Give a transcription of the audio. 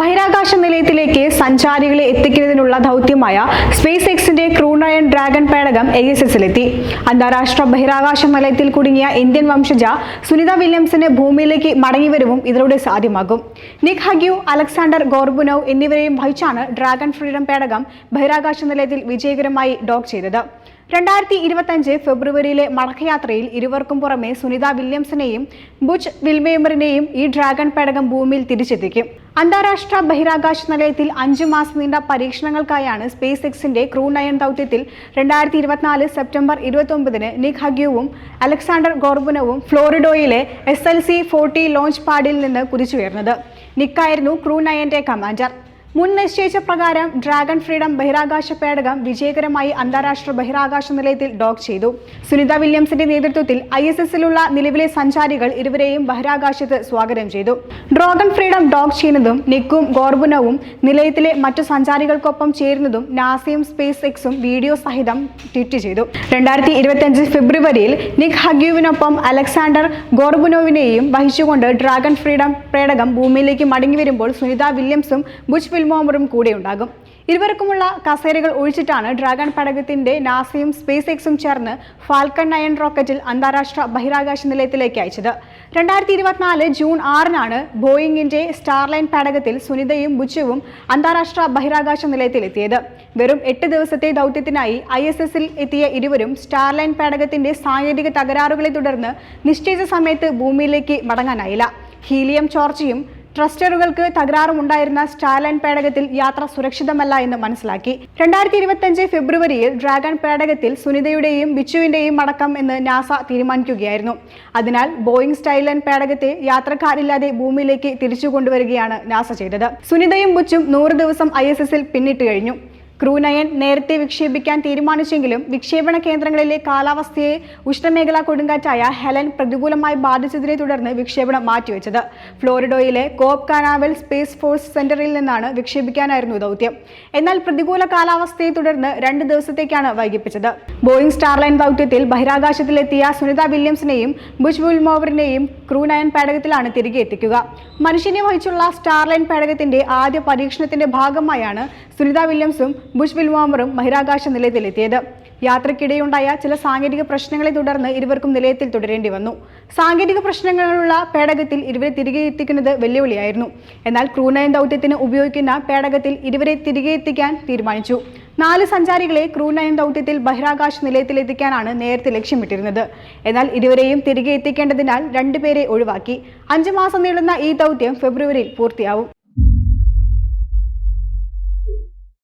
ബഹിരാകാശ നിലയത്തിലേക്ക് സഞ്ചാരികളെ എത്തിക്കുന്നതിനുള്ള ദൗത്യമായ സ്പേസ് എക്സിന്റെ ക്രൂണയൻ ഡ്രാഗൺ പേടകം എ എസ് എസിലെത്തി അന്താരാഷ്ട്ര ബഹിരാകാശ നിലയത്തിൽ കുടുങ്ങിയ ഇന്ത്യൻ വംശജ സുനിത വില്യംസിന് ഭൂമിയിലേക്ക് മടങ്ങിവരവും ഇതിലൂടെ സാധ്യമാകും. നിക് ഹഗ്യു അലക്സാണ്ടർ ഗോർബുനോവ് എന്നിവരെയും വഹിച്ചാണ് ഡ്രാഗൺ ഫ്രീഡം പേടകം ബഹിരാകാശ നിലയത്തിൽ വിജയകരമായി ഡോക്ക് ചെയ്തത്. രണ്ടായിരത്തി ഇരുപത്തഞ്ച് ഫെബ്രുവരിയിലെ മടക്കയാത്രയിൽ ഇരുവർക്കും പുറമെ സുനിത വില്യംസിനെയും ബുച്ച് വിൽമേമറിനെയും ഈ ഡ്രാഗൺ പേടകം ഭൂമിയിൽ തിരിച്ചെത്തിക്കും. അന്താരാഷ്ട്ര ബഹിരാകാശ നിലയത്തിൽ അഞ്ചു മാസം നീണ്ട പരീക്ഷണങ്ങൾക്കായാണ് സ്പേസ് എക്സിന്റെ ക്രൂ നയൻ ദൗത്യത്തിൽ രണ്ടായിരത്തി ഇരുപത്തിനാല് സെപ്റ്റംബർ ഇരുപത്തൊമ്പതിന് നിക് ഹഗ്യുവും അലക്സാണ്ടർ ഗോർബുനവും ഫ്ലോറിഡോയിലെ S L C forty launch പാഡിൽ നിന്ന് കുതിച്ചുയർന്നത്. നിക്കായിരുന്നു ക്രൂ നയന്റെ കമാൻഡർ. മുൻ നിശ്ചയിച്ച പ്രകാരം ഡ്രാഗൺ ഫ്രീഡം ബഹിരാകാശ പേടകം വിജയകരമായി അന്താരാഷ്ട്ര ബഹിരാകാശ നിലയത്തിൽ ഡോക്ക് ചെയ്തു. സുനിത വില്യംസിന്റെ നേതൃത്വത്തിൽ ഐ എസ് എസിലുള്ള നിലവിലെ സഞ്ചാരികൾ ഇരുവരെയും ബഹിരാകാശത്ത് സ്വാഗതം ചെയ്തു. ഡ്രാഗൺ ഫ്രീഡം ഡോക്ക് ചെയ്യുന്നതും നിക്കും ഗോർബുനവും നിലയത്തിലെ മറ്റു സഞ്ചാരികൾക്കൊപ്പം ചേരുന്നതും നാസയും സ്പേസ് എക്സും വീഡിയോ സഹിതം ട്വീറ്റ് ചെയ്തു. രണ്ടായിരത്തി ഇരുപത്തിയഞ്ച് ഫെബ്രുവരിയിൽ നിക് ഹഗ്യുവിനൊപ്പം അലക്സാണ്ടർ ഗോർബുനോവിനെയും വഹിച്ചുകൊണ്ട് ഡ്രാഗൺ ഫ്രീഡം പേടകം ഭൂമിയിലേക്ക് മടങ്ങി വരുമ്പോൾ സുനിത വില്യംസും ബുച്ച് കൂടെ ഉണ്ടാകും. ഇരുവർക്കുമുള്ള കസേരകൾ ഒഴിച്ചിട്ടാണ് ഡ്രാഗൺ പടകത്തിന്റെ നാസയും സ്പേസ് എക്സും ചേർന്ന് ഫാൽക്കൺ നയൻ റോക്കറ്റിൽ അന്താരാഷ്ട്ര ബഹിരാകാശ നിലയത്തിലേക്ക് അയച്ചത്. രണ്ടായിരത്തി ഇരുപത്തിനാല് ജൂൺ ആറിനാണ് ബോയിങ്ങിന്റെ സ്റ്റാർലൈൻ പടകത്തിൽ സുനിതയും ബുച്ചുവും അന്താരാഷ്ട്ര ബഹിരാകാശ നിലയത്തിലെത്തിയത്. വെറും എട്ട് ദിവസത്തെ ദൗത്യത്തിനായി ഐ എസ് എസിൽ എത്തിയ ഇരുവരും സ്റ്റാർലൈൻ പേടകത്തിന്റെ സാങ്കേതിക തകരാറുകളെ തുടർന്ന് നിശ്ചയിച്ച സമയത്ത് ഭൂമിയിലേക്ക് മടങ്ങാനായില്ല. ഹീലിയം ചോർച്ചയും ട്രസ്റ്ററുകൾക്ക് തകരാറുമുണ്ടായിരുന്ന സ്റ്റാലൈൻ പേടകത്തിൽ യാത്ര സുരക്ഷിതമല്ല എന്ന് മനസ്സിലാക്കി. രണ്ടായിരത്തി ഇരുപത്തിയഞ്ച് ഫെബ്രുവരിയിൽ ഡ്രാഗൺ പേടകത്തിൽ സുനിതയുടെയും ബിച്ചുവിന്റെയും അടക്കം എന്ന് നാസ തീരുമാനിക്കുകയായിരുന്നു. അതിനാൽ ബോയിങ് സ്റ്റൈലൈൻ പേടകത്തെ യാത്രക്കാരില്ലാതെ ഭൂമിയിലേക്ക് തിരിച്ചു കൊണ്ടുവരികയാണ് നാസ ചെയ്തത്. സുനിതയും ബുച്ചും നൂറ് ദിവസം ഐ പിന്നിട്ട് കഴിഞ്ഞു. ക്രൂ നയൻ നേരത്തെ വിക്ഷേപിക്കാൻ തീരുമാനിച്ചെങ്കിലും വിക്ഷേപണ കേന്ദ്രങ്ങളിലെ കാലാവസ്ഥയെ ഉഷ്ണമേഖലാ കൊടുങ്കാറ്റായ ഹെലൻ പ്രതികൂലമായി ബാധിച്ചതിനെ തുടർന്ന് വിക്ഷേപണം മാറ്റിവെച്ചത്. ഫ്ലോറിഡോയിലെ കോപ് കാനാവൽ സ്പേസ് ഫോഴ്സ് സെന്ററിൽ നിന്നാണ് വിക്ഷേപിക്കാനായിരുന്നു ദൗത്യം. എന്നാൽ പ്രതികൂല കാലാവസ്ഥയെ തുടർന്ന് രണ്ട് ദിവസത്തേക്കാണ് വൈകിപ്പിച്ചത്. ബോയിങ് സ്റ്റാർലൈൻ ദൗത്യത്തിൽ ബഹിരാകാശത്തിലെത്തിയ സുനിത വില്യംസിനെയും ബുഷ് വുൽമോവറിനെയും ക്രൂനയൻ പേടകത്തിലാണ് തിരികെ എത്തിക്കുക. മനുഷ്യനെ വഹിച്ചുള്ള സ്റ്റാർലൈൻ പേടകത്തിന്റെ ആദ്യ പരീക്ഷണത്തിന്റെ ഭാഗമായാണ് സുനിത വില്യംസും ബുഷ് വിൽവാമറും ബഹിരാകാശ നിലയത്തിലെത്തിയത്. യാത്രക്കിടെയുണ്ടായ ചില സാങ്കേതിക പ്രശ്നങ്ങളെ തുടർന്ന് ഇരുവർക്കും നിലയത്തിൽ തുടരേണ്ടി വന്നു. സാങ്കേതിക പ്രശ്നങ്ങളുള്ള പേടകത്തിൽ ഇരുവരെ തിരികെ എത്തിക്കുന്നത് വെല്ലുവിളിയായിരുന്നു. എന്നാൽ ക്രൂനയൻ ദൗത്യത്തിന് ഉപയോഗിക്കുന്ന പേടകത്തിൽ ഇരുവരെ തിരികെ എത്തിക്കാൻ തീരുമാനിച്ചു. നാല് സഞ്ചാരികളെ ക്രൂ നയൻ ദൗത്യത്തിൽ ബഹിരാകാശ നിലയത്തിലെത്തിക്കാനാണ് നേരത്തെ ലക്ഷ്യമിട്ടിരുന്നത്. എന്നാൽ ഇരുവരെയും തിരികെ എത്തിക്കേണ്ടതിനാൽ രണ്ടുപേരെ ഒഴിവാക്കി. അഞ്ചു മാസം നീളുന്ന ഈ ദൗത്യം ഫെബ്രുവരിയിൽ പൂർത്തിയാവും.